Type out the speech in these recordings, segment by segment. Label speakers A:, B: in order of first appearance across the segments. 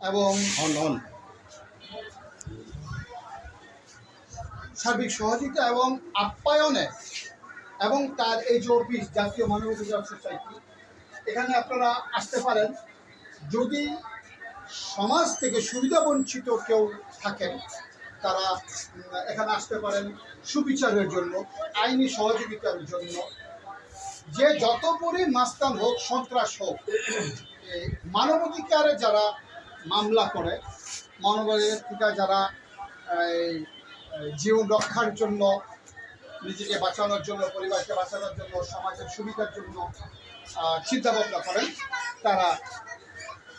A: এবং
B: অন
A: সার্বিক সহযোগিতা এবং আপ্যায়নে এবং তার এই যে অফিস জাতীয় মানবাধিকার সোসাইটি। এখানে আপনারা আসতে পারেন। যদি সমাজ থেকে সুবিধা বঞ্চিত কেউ থাকেন তারা এখানে আসতে পারেন সুবিচারের জন্য আইনি সহযোগিতার জন্য। যে যত বড়ই মাস্তান হোক সন্ত্রাস হোক মানবাধিকারে যারা মামলা করে। মানবাধিকার যারা এই, জীবন রক্ষার জন্য নিজেকে বাঁচানোর জন্য পরিবারকে বাঁচানোর জন্য সমাজের সুবিধার জন্য চিন্তা ভাবনা করেন তারা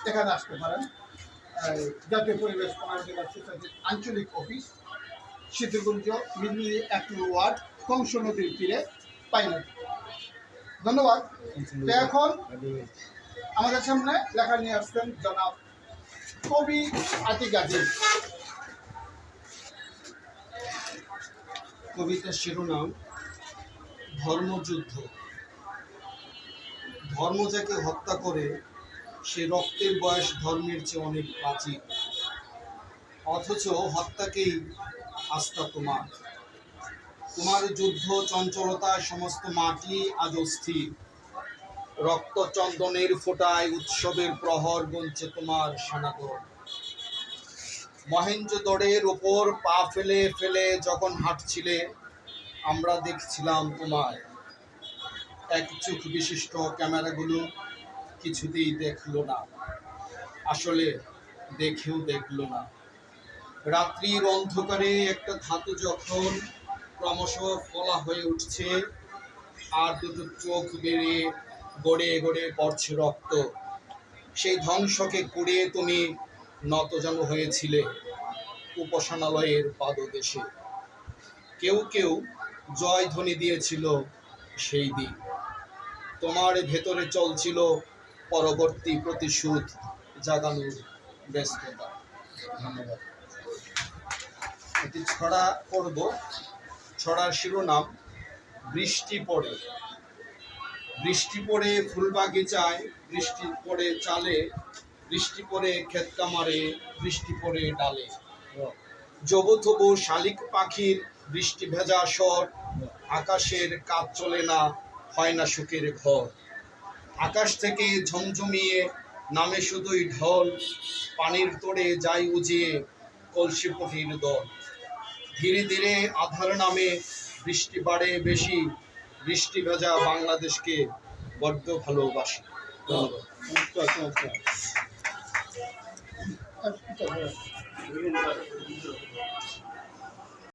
A: এখানে আসতে পারেন। জাতীয় পরিবেশ মানবাধিকার সোসাইটির আঞ্চলিক অফিস সিদ্ধগঞ্জ মিডলি এক ওয়ার্ড কংস নদীর তীরে পাইনি ধন্যবাদ। এখন আমাদের সামনে লেখা নিয়ে আসছেন জনাব কবি আতিক আজিজ
C: কবিতার শিরোনাম, ধর্মযুদ্ধ। ধর্ম যাকে হত্যা করে, সে রক্তের বয়স ধর্মের চেয়ে অনেক প্রাচীন। অথচ হত্যাকেই আস্থা তোমার তোমার যুদ্ধ চঞ্চলতায় সমস্ত মাটি আজ অস্থির রক্ত চন্দনের ফোটায় উৎসবের প্রহর গুনছে তোমার সেনাদল মহেঞ্জোদড়ের ওপর পা ফেলে ফেলে যখন হাঁটছিলে, আমরা দেখছিলাম তোমায়। এক চোখ বিশিষ্ট ক্যামেরাগুলো কিছুতেই দেখল না। আসলে দেখেও দেখল না। রাত্রির অন্ধকারে একটা ধাতু যখন ক্রমশ ফলা হয়ে উঠছে, আর দুটো চোখ বেড়ে গড়ে গড়ে পড়ছে রক্ত। সেই ধ্বংসকে কুড়িয়ে তুমি নতজন হয়েছিলে উপাসনালয়ের পাদদেশে। কেউ কেউ জয়ধ্বনি দিয়েছিল সেই দিন। তোমার ভেতরে চলছিল পরবর্তী প্রতিশোধ জাগানোর ব্যস্ততা। ধন্যবাদ। এটি ছড়া পড়ব ছড়ার শিরোনাম, বৃষ্টি পড়ে। বৃষ্টি পড়ে ফুলবাগিচায় বৃষ্টি পড়ে চালে, বৃষ্টি পড়ে ক্ষেত কামারে বৃষ্টি পড়ে ডালে। জবু তবু শালিক পাখির বৃষ্টি ভেজা স্বর, আকাশের কাজ চলে না, হয় না সুখের ঘর। আকাশ থেকে ঝমঝমিয়ে নামে শুধুই ঢল, পানির তোড়ে যাই উজিয়ে কলসিপটির দল। ধীরে ধীরে আধার নামে বৃষ্টি বাড়ে বেশি বৃষ্টি ভেজা বাংলাদেশকে বড্ড ভালোবাসি। ধন্যবাদ।